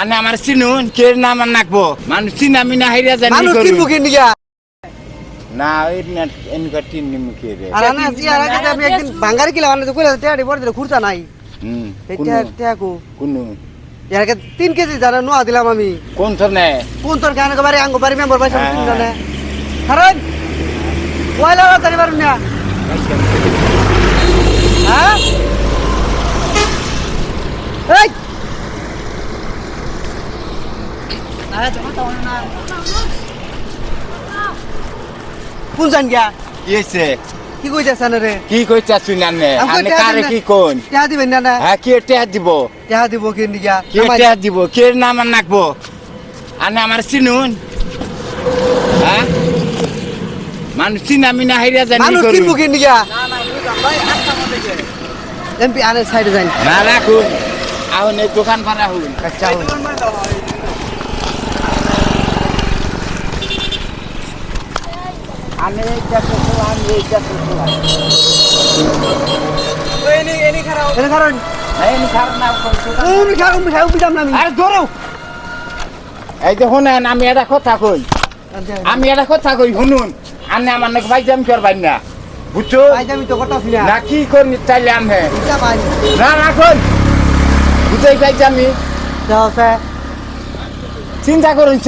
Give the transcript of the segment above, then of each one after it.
আনে আমার চিনুন কে নাম আর নাকবো? মানুষ চিনা মিনা হাইরা জানি মানুষ। চিনবো কি নিগা। না ওই না এনকা তিন নিম কে রে আর না ইয়ার আগে আমি একদিন ভাঙ্গারি কিলা মানে তো কইলা টেয়াড়ি বড় দিলে খুরতা নাই। হুম এটা টেয়াকু কোন। ইয়ার আগে তিন কেজি জানা নোয়া দিলাম আমি। কোন থনে কোন তোর গান বাড়ি আঙ্গ বাড়ি মেম্বার পাইছে হ্যাঁ। তিন জানে কারণ ওয়াইলা জানি পারুন না? হ্যাঁ এই! কোন জান গিয়া কি হইছে কি কইতেছেন রে কি কইতা আমি কই আনে টেহা কারে কি কোন টেহা দিবেন না না হ্যাঁ কে টেহা দিব টেহা দিব কি নিগা কে টেহা দিব কে নাম আর নাকবো আনে আমার চিনুন হ্যাঁ মানুষ চিনা মিনা হাইরা জানি মানুষ। কিনবো কি নিগা এমপি আনে সাইডে যাই না রাখুন আহুন এই দোকান ভাড়া হুন আচ্ছা আমি এইটা আমি এইটা খাও উনি খাও বিদাম না আমি আরে ধরো। এই আমি একটা কথা কই। আমি কথা কই শুনুন। আনে আমার নাকি ভাই জাম করবাই না। বুঝছ? ভাই আমি তো করতাছি না কি করি তাইলে আমি না রাখুন বুঝাই পাইছি আমি চিন্তা করুন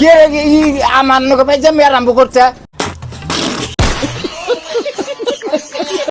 কে ই আমার নাকি ভাই জামি আরম্ভ করছে?